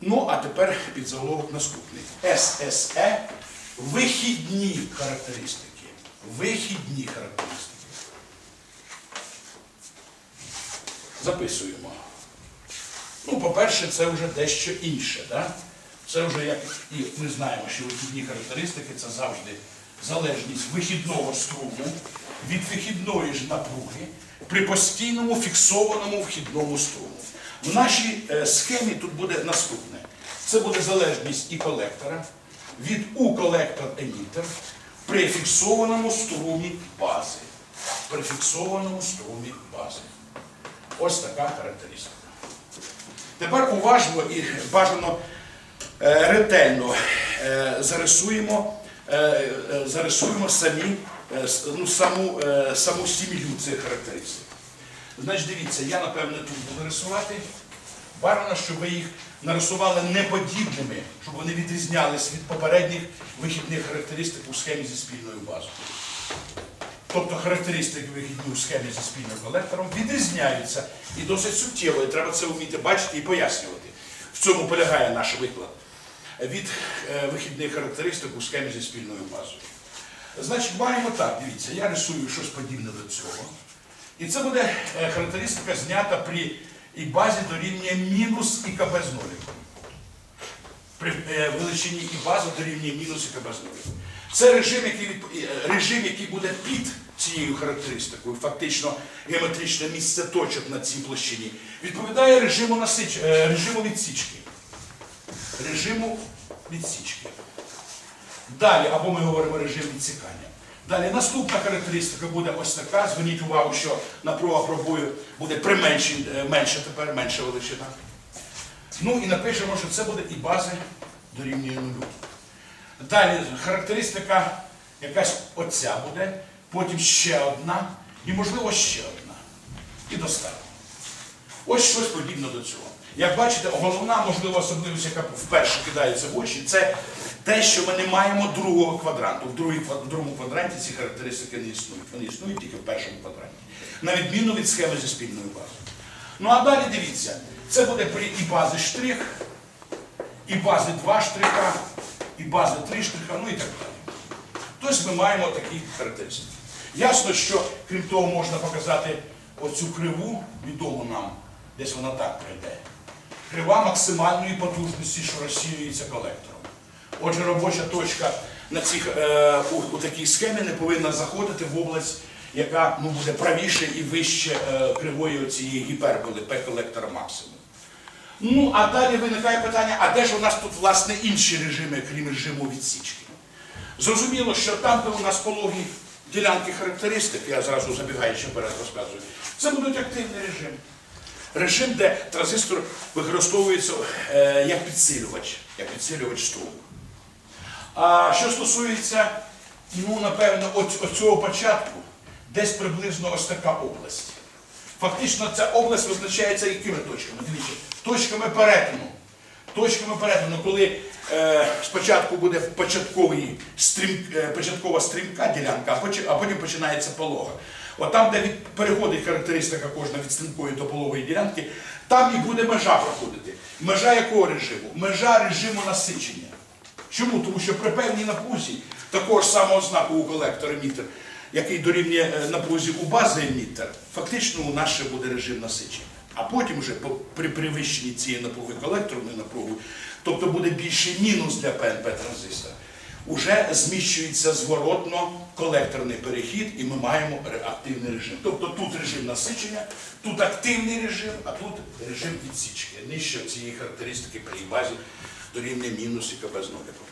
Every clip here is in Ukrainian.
Ну, а тепер підзаголовок наступний. ССЕ вихідні характеристики. Вихідні характеристики. Записуємо. Ну, по-перше, це вже дещо інше. Да? Це вже як і ми знаємо, що вихідні характеристики це завжди залежність вихідного струму від вихідної ж напруги при постійному фіксованому вхідному струму. В нашій е, схемі тут буде наступне. Це буде залежність і колектора від у колектор емітер при фіксованому струмі бази. При фіксованому струмі бази. Ось така характеристика. Тепер уважно і бажано е, ретельно е, зарисуємо, зарисуємо самі, ну, саму, саму сім'ю цих характеристик. Значить, дивіться, я напевне тут буду рисувати. Бажано, щоб ви їх нарисували неподібними, щоб вони відрізнялись від попередніх вихідних характеристик у схемі зі спільною базою. Тобто характеристики вихідні у схемі зі спільним колектором відрізняються і досить суттєво, і треба це вміти бачити і пояснювати. В цьому полягає наш виклад від е, вихідних характеристик у схемі зі спільною базою. Значить, маємо так, дивіться, я рисую щось подібне до цього. І це буде е, характеристика знята при і базі дорівнює мінус і КБ з ноликом при е, величині і база дорівнює мінус і КБ з нулем. Це режим, який, е, режим, який буде під цією характеристикою, фактично геометричне місце точок на цій площині, відповідає режиму, насич... режиму відсічки. Режиму відсічки. Далі, або ми говоримо режим відсікання. Далі наступна характеристика буде ось така. Зверніть увагу, що напруга пробою буде применші, е, менше тепер, менша величина. Ну і напишемо, що це буде і бази дорівнює нулю. Далі характеристика якась оця буде, потім ще одна, і можливо ще одна. І достатньо. Ось щось подібне до цього. Як бачите, головна можлива особливість, яка вперше кидається в очі, це те, що ми не маємо другого квадранту. В, другому квадранті ці характеристики не існують. Вони існують тільки в першому квадранті. На відміну від схеми зі спільною базою. Ну а далі дивіться, це буде при і бази штрих, і бази 2 штриха, і бази 3 штриха, ну і так далі. Тобто ми маємо такі характеристики. Ясно, що крім того, можна показати оцю криву, відому нам, десь вона так прийде. Крива максимальної потужності, що розсіюється колектором. Отже, робоча точка на цих, е, у, у такій схемі не повинна заходити в область, яка ну, буде правіше і вище е, кривої цієї гіперболи П-колектора максимум. Ну, а далі виникає питання, а де ж у нас тут, власне, інші режими, крім режиму відсічки? Зрозуміло, що там, де у нас пологі ділянки характеристик, я зразу забігаючи вперед розказую, це будуть активний режим. Режим, де транзистор використовується е, як підсилювач, як підсилювач струму. А що стосується, ну, напевно, от початку, десь приблизно ось така область. Фактично ця область визначається якими точками? Дивіться, точками перетину. Точками перетину, коли е, спочатку буде стрім, е, початкова стрімка ділянка, а потім, починається полога. От там, де від, переходить характеристика кожна від стрімкої до пологої ділянки, там і буде межа проходити. Межа якого режиму? Межа режиму насичення. Чому? Тому що при певній напрузі такого ж самого знаку у колектор емітер, який дорівнює е, напрузі у бази емітер, фактично у нас ще буде режим насичення. А потім вже при перевищенні цієї напруги колекторної напруги, тобто буде більший мінус для ПНП транзистора, уже зміщується зворотно колекторний перехід, і ми маємо ре- активний режим. Тобто тут режим насичення, тут активний режим, а тут режим відсічки. Нижче цієї характеристики при базі дорівнює мінус і КБ з ноликом.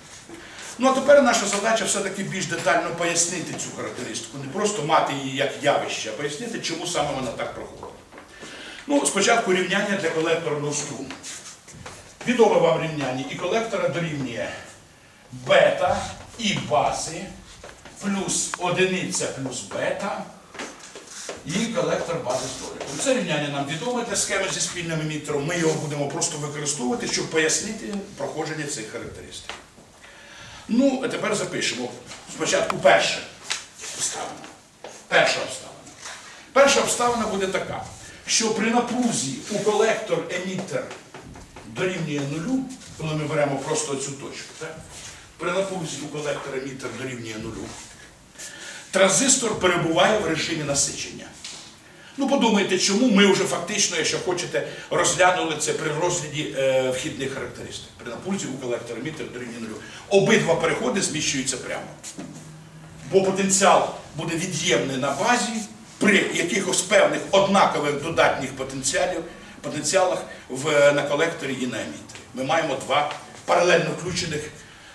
Ну а тепер наша задача все-таки більш детально пояснити цю характеристику, не просто мати її як явище, а пояснити, чому саме вона так проходить. Ну, спочатку рівняння для колекторного струму. Відоме вам рівняння і колектора дорівнює бета і бази плюс одиниця плюс бета і колектор бази з. Це рівняння нам відоме для схеми зі спільним емітером. Ми його будемо просто використовувати, щоб пояснити проходження цих характеристик. Ну, а тепер запишемо. Спочатку перше обставина. Перша обставина. Перша обставина буде така, що при напрузі у колектор емітер дорівнює нулю, коли ми беремо просто цю точку, так? при напрузі у колектора емітер дорівнює нулю, транзистор перебуває в режимі насичення. Ну, подумайте, чому ми вже фактично, якщо хочете, розглянули це при розгляді е, вхідних характеристик. При напульсі у колектора дорівнює нулю. Обидва переходи зміщуються прямо. Бо потенціал буде від'ємний на базі при якихось певних однакових додатніх потенціалів, потенціалах в, на колекторі і на емітері. Ми маємо два паралельно включених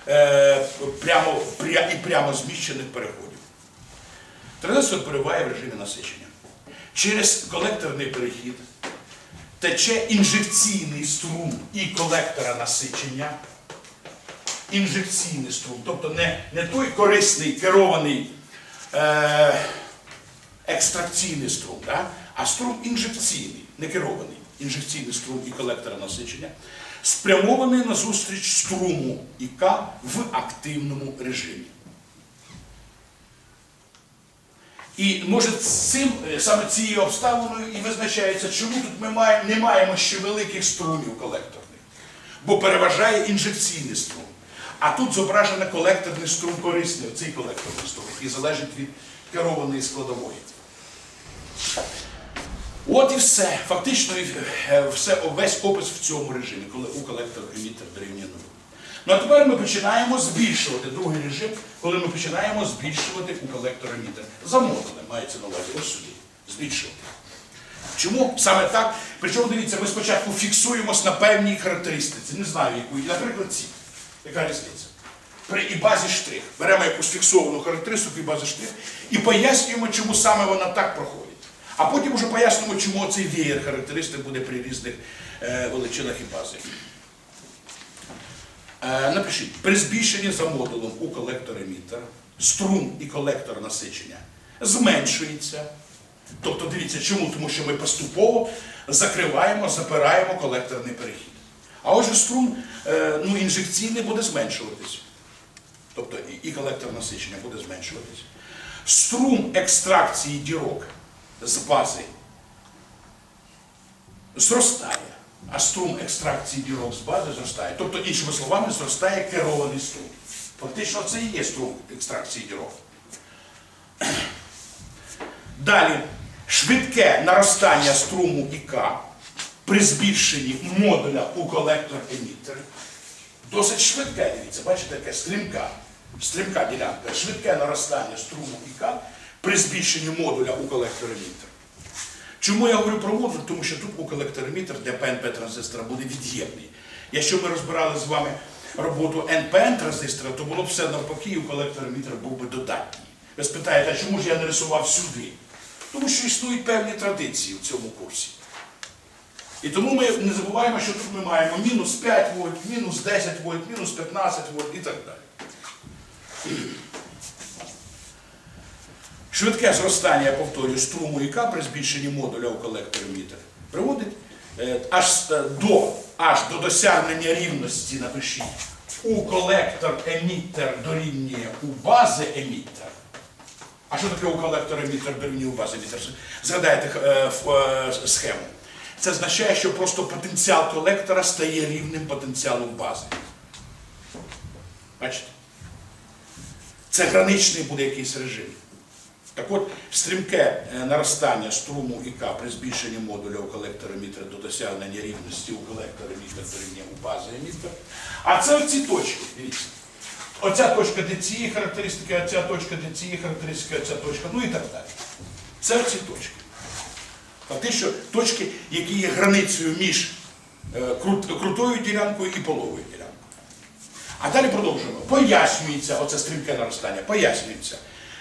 е, прямо, пря, і прямо зміщених переходів. Транзистор перебуває в режимі насичення. Через колекторний перехід тече інжекційний струм і колектора насичення. Інжекційний струм, тобто не, не той корисний керований е, екстракційний струм, да? а струм інжекційний, не керований. Інжекційний струм і колектора насичення, спрямований на зустріч струму ІК в активному режимі. І може цим, е, саме цією обставиною і визначається, чому тут ми маємо, не маємо ще великих струмів колекторних. Бо переважає інжекційний струм. А тут зображено колекторний струм корисний, цей колекторний струм, який залежить від керованої складової. От і все. Фактично е, все, весь опис в цьому режимі, коли у колектор емітер дорівнює нулю. Ну а тепер ми починаємо збільшувати другий режим, коли ми починаємо збільшувати у колектор емітер. За модулем мається на увазі, ось сюди. Збільшувати. Чому саме так? Причому дивіться, ми спочатку фіксуємось на певній характеристиці, не знаю якої, наприклад, ці. Яка різниця? При і базі штрих. Беремо якусь фіксовану характеристику і базі штрих і пояснюємо, чому саме вона так проходить. А потім вже пояснюємо, чому цей веєр характеристик буде при різних е, величинах і базі. Е, напишіть, при збільшенні за модулем у колектор емітера струм і колектор насичення зменшується. Тобто, дивіться, чому? Тому що ми поступово закриваємо, запираємо колекторний перехід. А отже, струм е, ну, інжекційний буде зменшуватись. Тобто і колектор насичення буде зменшуватись. Струм екстракції дірок з бази зростає, а струм екстракції дірок з бази зростає. Тобто, іншими словами, зростає керований струм. Фактично, це і є струм екстракції дірок. Далі, швидке наростання струму ІК при збільшенні модуля у колектор емітер. Досить швидке, дивіться, бачите, таке стрімка, стрімка ділянка, швидке наростання струму ІК при збільшенні модуля у колектор емітер. Чому я говорю про модуль? Тому що тут у колектор-емітер для ПНП транзистора буде від'ємний. Якщо ми розбирали з вами роботу НПН транзистора, то було б все навпаки, і у колектор-емітер був би додатній. Ви спитаєте, а чому ж я не рисував сюди? Тому що існують певні традиції в цьому курсі. І тому ми не забуваємо, що тут ми маємо мінус 5 вольт, мінус 10 вольт, мінус 15 вольт і так далі. Швидке зростання, я повторюю, струму ІК при збільшенні модуля у колектор емітер приводить е, аж е, до, аж до досягнення рівності, напишіть, у колектор емітер дорівнює у бази емітер. А що таке у колектор емітер дорівнює у бази емітер? Згадайте е, схему. Це означає, що просто потенціал колектора стає рівним потенціалом бази. Бачите? Це граничний буде якийсь режим. Так от, стрімке е, наростання струму ІК при збільшенні модуля у колектор емітера до досягнення рівності у колектор емітер дорівнює у бази емітер. А це оці точки, дивіться. Оця точка для цієї характеристики, оця точка для цієї характеристики, оця точка, ну і так далі. Це оці точки. Фактично точки, які є границею між е, крутою ділянкою і половою ділянкою. А далі продовжуємо. Пояснюється, оце стрімке наростання, пояснюється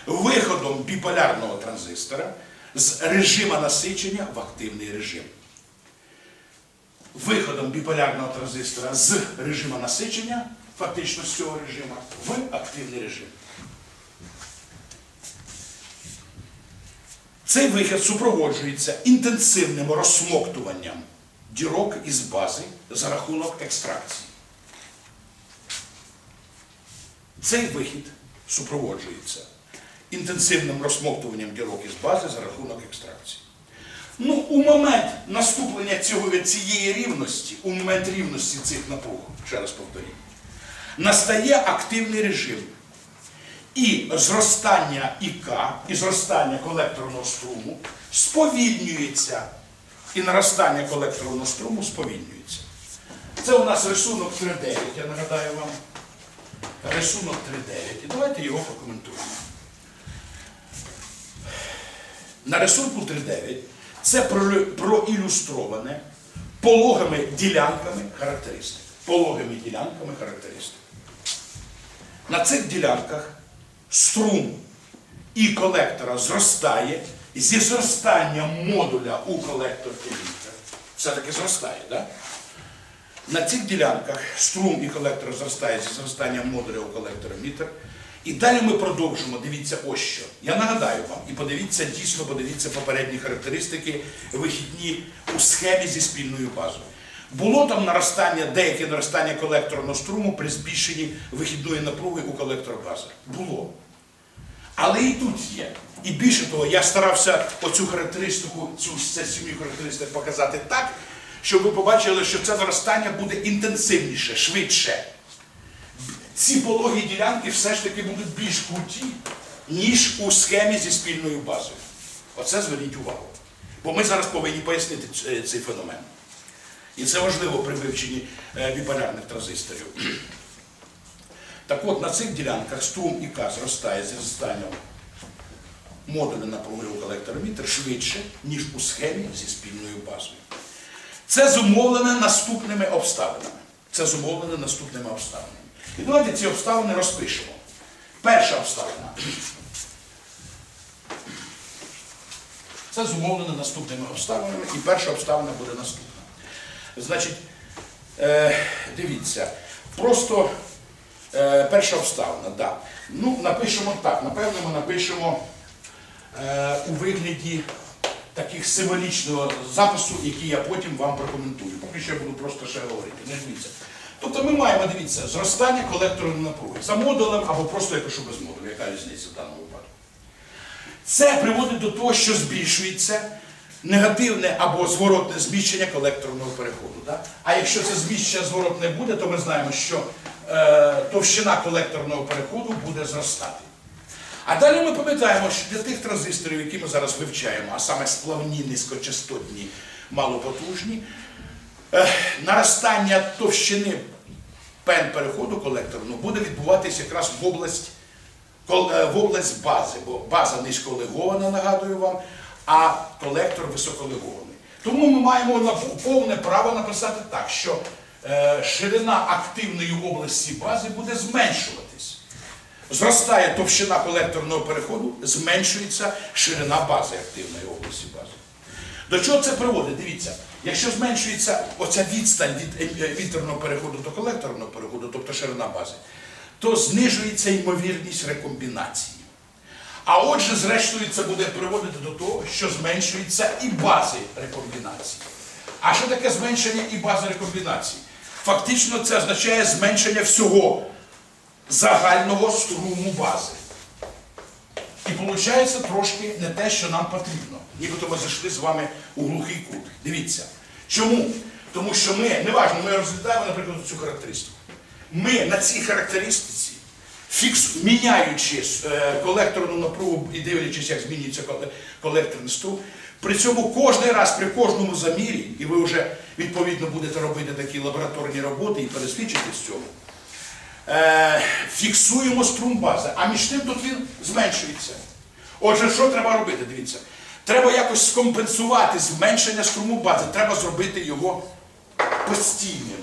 виходом біполярного транзистора з режима насичення в активний режим. Виходом біполярного транзистора з режиму насичення, фактично з цього режиму, в активний режим. Цей вихід супроводжується інтенсивним розсмоктуванням дірок із бази за рахунок екстракції. Цей вихід супроводжується інтенсивним розсмоктуванням дірок із бази за рахунок екстракції. Ну, у момент наступлення цього, цієї рівності, у момент рівності цих напруг, ще раз повторюю, настає активний режим. І зростання ІК, і зростання колекторного струму сповільнюється. І наростання колекторного струму сповільнюється. Це у нас рисунок 3.9, я нагадаю вам. Рисунок 3.9. І давайте його прокоментуємо. На рисунку 3.9 це проілюстроване пологими ділянками характеристик. Пологими ділянками характеристик. На цих ділянках струм і колектора зростає зі зростанням модуля у колектор емітер. Все-таки зростає, так? Да? На цих ділянках струм і колектор зростає зі зростанням модуля у колектор емітер. І далі ми продовжимо. Дивіться ось що. Я нагадаю вам, і подивіться, дійсно подивіться попередні характеристики, вихідні у схемі зі спільною базою. Було там наростання, деяке наростання колекторного струму при збільшенні вихідної напруги у колектор бази. Було. Але і тут є. І більше того, я старався оцю характеристику, цю сім'ю характеристик показати так, щоб ви побачили, що це наростання буде інтенсивніше, швидше. Ці пологі ділянки все ж таки будуть більш круті, ніж у схемі зі спільною базою. Оце зверніть увагу. Бо ми зараз повинні пояснити цей феномен. І це важливо при вивченні е, біполярних транзисторів. Так от на цих ділянках струм і К зростає зі зростанням модуля напруги у колектор-емітер швидше, ніж у схемі зі спільною базою. Це зумовлене наступними обставинами. Це зумовлене наступними обставинами. І давайте ці обставини розпишемо. Перша обставина. Це зумовлено наступними обставинами, і перша обставина буде наступна. Значить, е, дивіться, просто е, перша обставина, да. Ну, напишемо так, напевно, ми напишемо е, у вигляді таких символічного запису, який я потім вам прокоментую. Поки що я буду просто ще говорити. Не дивіться. Тобто ми маємо, дивіться, зростання колекторної напруги за модулем або просто я пишу без модуля, яка різниця в даному випадку. Це приводить до того, що збільшується негативне або зворотне зміщення колекторного переходу. Да? А якщо це зміщення зворотне буде, то ми знаємо, що е, товщина колекторного переходу буде зростати. А далі ми пам'ятаємо, що для тих транзисторів, які ми зараз вивчаємо, а саме сплавні, низькочастотні, малопотужні, наростання товщини пен переходу колекторного буде відбуватися якраз в область е, в область бази, бо база низьколегована, нагадую вам, а колектор високолегований. Тому ми маємо повне право написати так, що е, ширина активної області бази буде зменшуватись. Зростає товщина колекторного переходу, зменшується ширина бази активної області бази. До чого це приводить? Дивіться, якщо зменшується оця відстань від е, вітерного переходу до колекторного переходу, тобто ширина бази, то знижується ймовірність рекомбінації. А отже, зрештою, це буде приводити до того, що зменшуються і бази рекомбінації. А що таке зменшення і бази рекомбінації? Фактично це означає зменшення всього загального струму бази. І виходить трошки не те, що нам потрібно. Нібито ми зайшли з вами у глухий кут. Дивіться. Чому? Тому що ми, неважно, ми розглядаємо, наприклад, цю характеристику. Ми на цій характеристиці, фікс, міняючи е, колекторну напругу і дивлячись, як змінюється колекторний струм, при цьому кожен раз, при кожному замірі, і ви вже відповідно будете робити такі лабораторні роботи і пересвідчитись в цьому, е, фіксуємо струм бази, а між тим тут він зменшується. Отже, що треба робити? Дивіться. Треба якось скомпенсувати зменшення струму бази, треба зробити його постійним.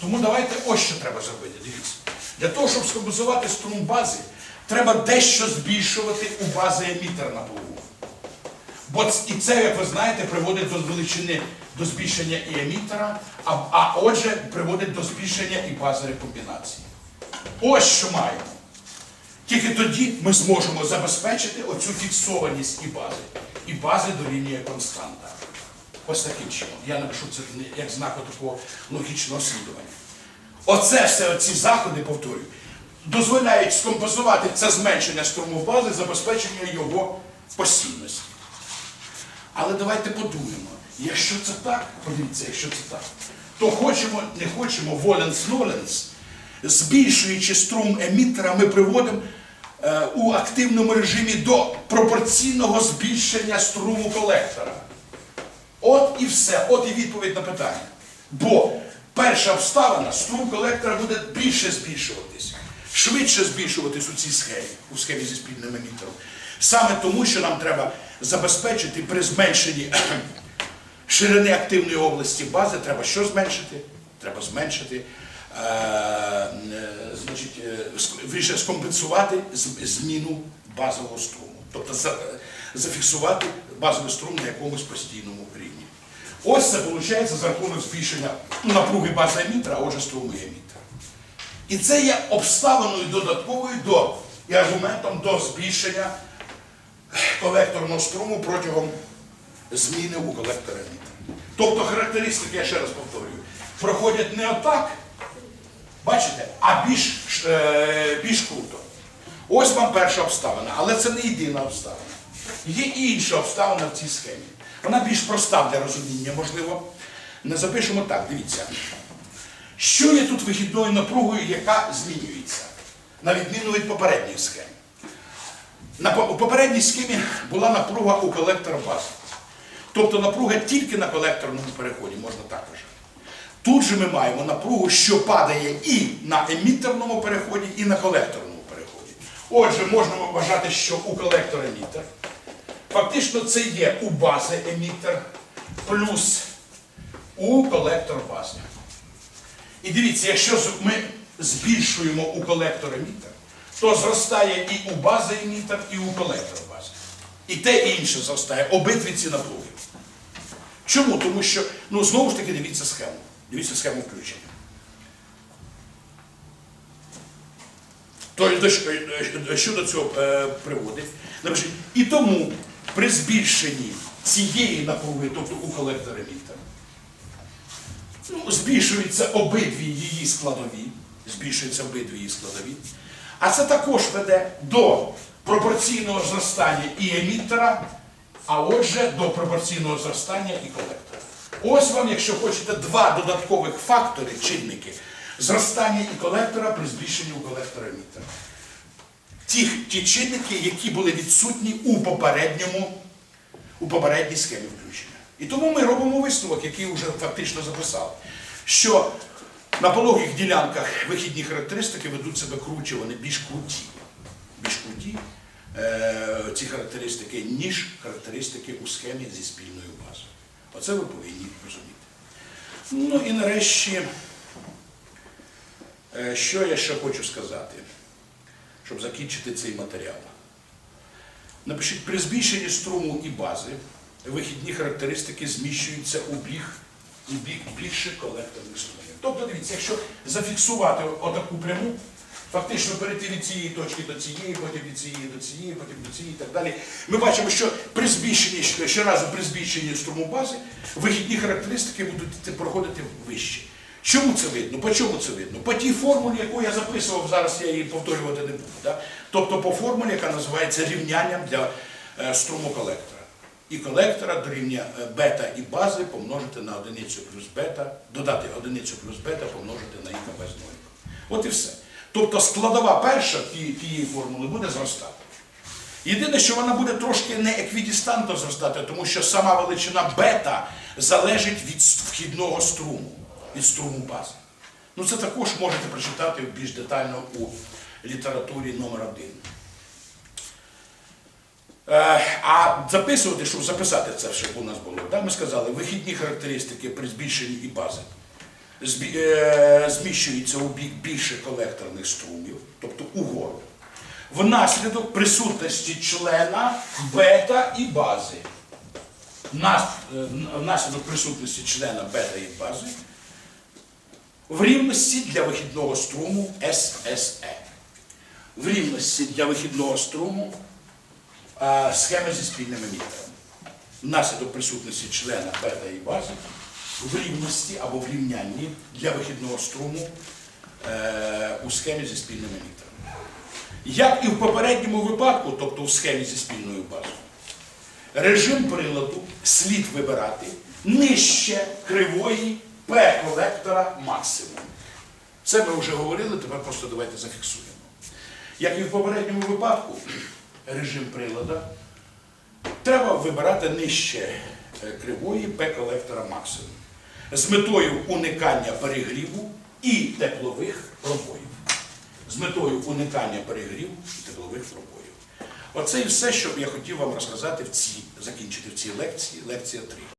Тому давайте ось що треба зробити. Дивіться. Для того, щоб скомпенсувати струм бази, треба дещо збільшувати у бази емітер на напругу. Бо і це, як ви знаєте, приводить до величини до збільшення і емітера, а, а отже, приводить до збільшення і бази рекомбінації. Ось що маємо. Тільки тоді ми зможемо забезпечити оцю фіксованість і бази. І бази дорівнює константа. Ось таким чином. Я напишу це як знак такого логічного слідування. Оце все, оці заходи, повторюю, дозволяють скомпенсувати це зменшення струму бази, забезпечення його постійності. Але давайте подумаємо, якщо це так, подивіться, якщо це так, то хочемо, не хочемо, воленс ноленс, збільшуючи струм емітера, ми приводимо у активному режимі до пропорційного збільшення струму колектора. От і все, от і відповідь на питання. Бо перша обставина, струм колектора буде більше збільшуватись, швидше збільшуватись у цій схемі, у схемі зі спільним емітером. Саме тому, що нам треба забезпечити при зменшенні ширини активної області бази, треба що зменшити? Треба зменшити, е, е, значить, е, скомпенсувати зміну базового струму. Тобто зафіксувати базовий струм на якомусь постійному рівні. Ось це виходить за рахунок збільшення напруги бази емітера, а отже струму емітера. І це є обставиною додатковою до і аргументом до збільшення колекторного струму протягом зміни у колектора емітера. Тобто характеристики, я ще раз повторюю, проходять не отак, бачите, а більш, е, більш круто. Ось вам перша обставина, але це не єдина обставина. Є інша обставина в цій схемі. Вона більш проста для розуміння, можливо. Не запишемо так, дивіться. Що є тут вихідною напругою, яка змінюється, на відміну від попередньої схеми? На у попередній схемі була напруга у колектора бази. Тобто напруга тільки на колекторному переході, можна так вважати. Тут же ми маємо напругу, що падає і на емітерному переході, і на колекторному переході. Отже, можна вважати, що у колектор емітер. Фактично це є у бази емітер плюс у колектор бази. І дивіться, якщо ми збільшуємо у колектор емітер, то зростає і у бази емітер, і у колектор бази. І те і інше зростає, обидві ці напруги. Чому? Тому що, ну знову ж таки, дивіться схему. Дивіться схему включення. Тобто, що- е, до цього е, приводить? І тому при збільшенні цієї напруги, тобто у колектор емітер, ну, збільшуються обидві її складові, збільшуються обидві її складові. А це також веде до пропорційного зростання і емітера, а отже, до пропорційного зростання і колектора. Ось вам, якщо хочете, два додаткових фактори, чинники зростання і колектора при збільшенні у колектора емітера. Ті, ті чинники, які були відсутні у попередньому, у попередній схемі включення. І тому ми робимо висновок, який вже фактично записали, що на пологих ділянках вихідні характеристики ведуть себе круче, вони більш круті. Більш круті е, ці характеристики, ніж характеристики у схемі зі спільною базою. Оце ви повинні розуміти. Ну і нарешті, е, що я ще хочу сказати, щоб закінчити цей матеріал. Напишіть, при збільшенні струму і бази вихідні характеристики зміщуються у бік, у бік більше колекторних струмів. Тобто, дивіться, якщо зафіксувати отаку пряму, фактично перейти від цієї точки до цієї, потім від цієї до цієї, потім до цієї і так далі, ми бачимо, що при збільшенні, щоразу при збільшенні струму бази, вихідні характеристики будуть проходити вище. Чому це видно? По чому це видно? По тій формулі, яку я записував, зараз я її повторювати не буду. Да? Тобто по формулі, яка називається рівнянням для е, струму колектора. І колектора дорівнює е, бета і бази помножити на одиницю плюс бета, додати одиницю плюс бета помножити на ІКБ з ноликом. От і все. Тобто складова перша тієї формули буде зростати. Єдине, що вона буде трошки не еквідістантно зростати, тому що сама величина бета залежить від вхідного струму, від струму бази. Ну це також можете прочитати більш детально у літературі номер 1 Е, А записувати, щоб записати це, щоб у нас було, так ми сказали, вихідні характеристики при збільшенні і бази е, у бік більше колекторних струмів, тобто угору, внаслідок присутності члена бета і бази. Е, Внаслідок присутності члена бета і бази в рівності для вихідного струму ССЕ. В рівності для вихідного струму схеми зі спільними мітерами. Внаслідок присутності члена бета і бази в рівності або в рівнянні для вихідного струму е, у схемі зі спільними мітерами. Як і в попередньому випадку, тобто в схемі зі спільною базою, режим приладу слід вибирати нижче кривої П-колектора максимум. Це ми вже говорили, тепер просто давайте зафіксуємо. Як і в попередньому випадку, режим прилада треба вибирати нижче е, кривої П-колектора максимум з метою уникання перегріву і теплових пробоїв. З метою уникання перегріву і теплових пробоїв. Оце і все, що я хотів вам розказати в цій, закінчити в цій лекції, лекція 3.